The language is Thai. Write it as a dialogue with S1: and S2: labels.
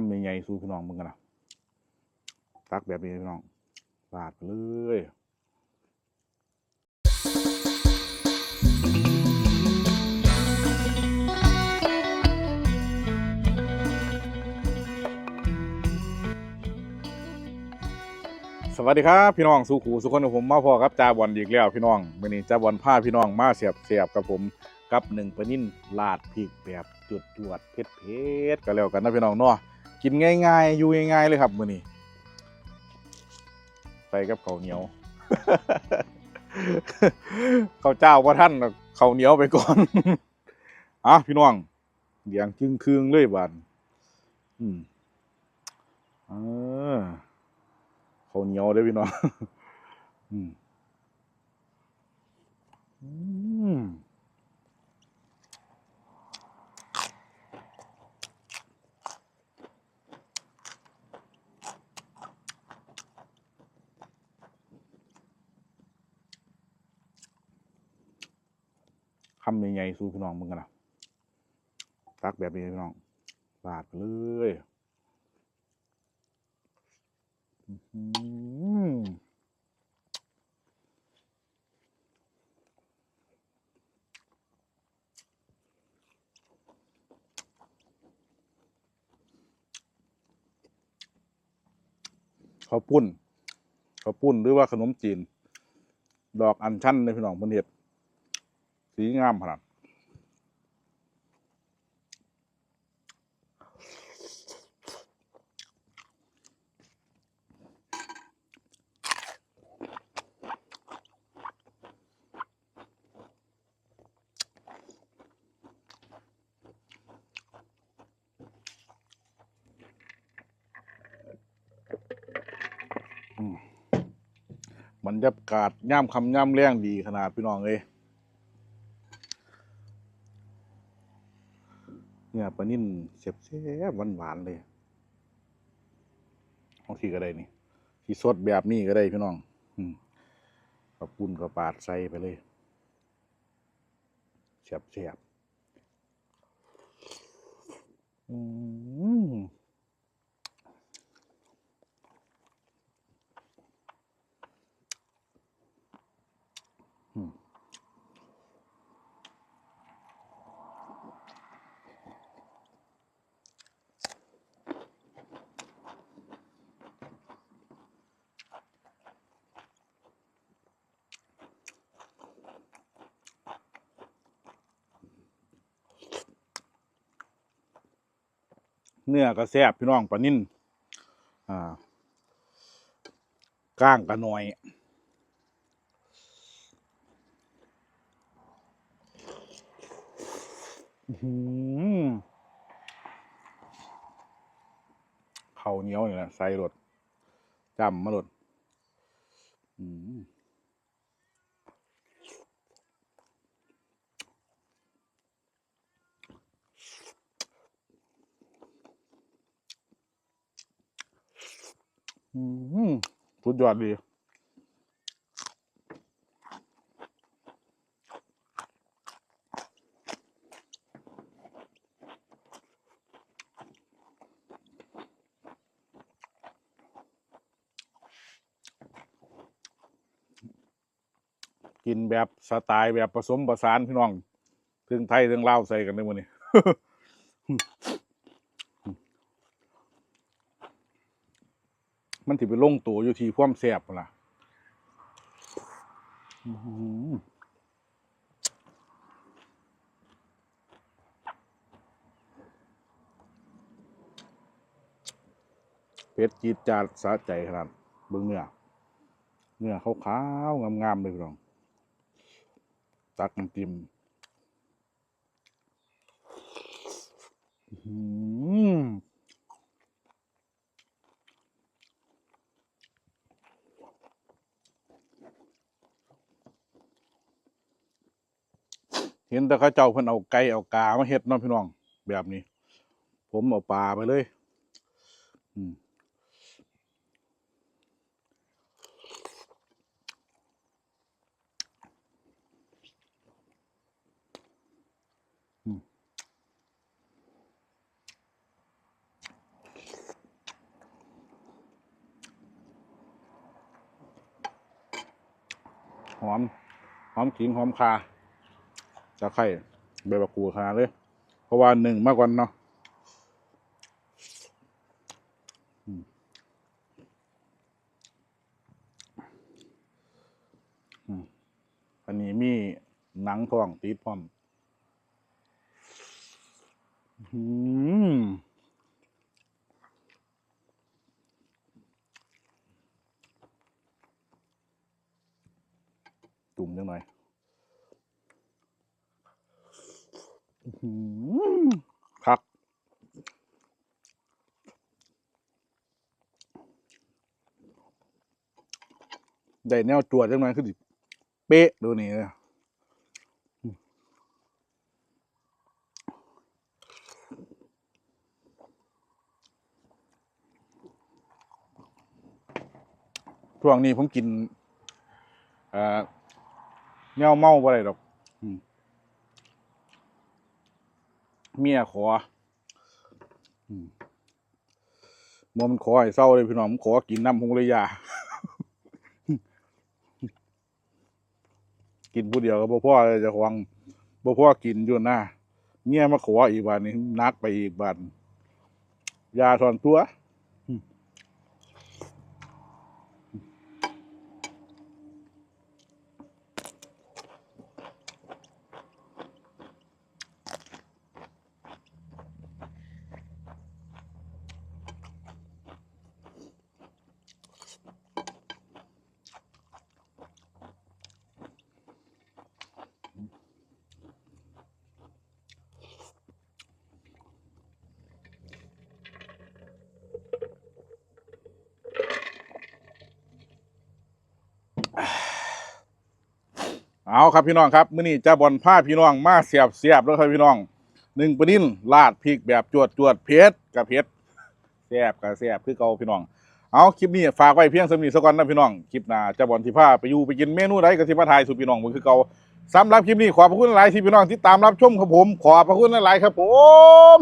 S1: ำใหญ่ๆสู่พี่น้องมึงกันนะตักแบบนี้พี่น้องปาดไปเลยสวัสดีครับพี่น้องสุขูสุขคนของผมมาพอครับจาบอลอีกแล้วพี่น้องวันนี้จาบอลพาพี่น้องมาเสียบเสียบกับผมกับหนึ่งปนิ่นลาดพริกแบบจุดจวดเผ็ดเผ็ดๆก็แล้วกันนะพี่น้องเนาะ กินง่ายๆ อยู่ง่ายๆเลยครับมื้อนี้ใส่กับข้าวเหนียวข้าวเจ้าว่าท่านข้าวเหนียวไปก่อนอะพี่น้องเดียงครึ่งครึ่งเลยบานอืมเออข้าวเหนียวเด้พี่น้องอืมอืม คำใหญ่ๆสู่พี่น้องมึงกันนะตักแบบนี้พี่น้องปาดไปเลยข้าวปุ้นข้าวปุ้นหรือว่าขนมจีน ดอกอัญชันในพี่น้องเพิ่นเฮ็ด สีงามขนาดบรรยากาศย่ำคำย่ำแรงดีขนาดพี่น้องเลย เนี่ยปลานิ่นเสียบเสียบหวานหวานๆเลยเอาทีก็ได้นี่ที่สดแบบนี้ก็ได้พี่น้อง อืมกระปุ่นกระปาดใส่ไปเลยเสียบเสียบอืม เนื้อก็แซ่บพี่น้องปลานิ่นอ่าก้างก็น้อยอื้อหือข้าเหนียวนี่แหละใส่รสจำมาหลดอืม สุดยอดดีกินแบบสไตล์แบบผสมผสานพี่น้องถึงไทยถึงลาวใส่กันได้หมดนี่ มันถือไปลงตัวอยู่ที่ความแซ่บล่ะเผ็ดจีดจาดสะใจขนาดเบิ่งเนื้อ เนื้อขาวๆงามๆเลยพี่น้อง ตักน้ำจิ้มอื เห็นแต่ข้าเจ้าเพิ่นเอาไก่เอากามาเห็ดน้องพี่น้อง แบบนี้ ผมเอาปลาไปเลยหอม หอมขิงหอมคา จะไข่ใบบักกูขนาดเลย เพราะว่าหนึ่งมากกว่าเนาะอืมอืมอันนี้มีหนังท้องติดพร้อมอืมจุ่มจัง ครับได้แนวจวดจังหน่อยคือสิเป๊ะดูนี่เลยอืมช่วงนี้ผมกิน เอ่อแนวเมาบ่ได้ดอกอืม เมียขออืมบ่มันขอให้เศร้าเลยพี่น้องมันขอกินน้ำหงระยา กินผู้เดียวก็บ่พ่อเลยจะควงบ่พ่อกินอยู่หน้าเมียมาขออีกบาทนี้นักไปอีกบาทยาถอนตัว เอาครับพี่น้องครับมื้อนี้จะบอลผ้าพี่น้องมาเสียบเสียบแล้วครับพี่น้องหนึ่งปนินลาดพริกแบบจวดจวดเผ็ดกับเผ็ดแซ่บกับแซ่บคือเก่าพี่น้องเอาคลิปนี้ฝากไว้เพียงสำนีสักก่อนนะพี่น้องคลิปหน้าจะบอลที่ผ้าไปอยู่ไปกินเมนูใดก็ที่มาถ่ายสู่พี่น้องมันคือเก่าสำหรับคลิปนี้ขอบพระคุณหลายที่พี่น้องที่ตามรับชมครับผม ขอบพระคุณหลายครับผม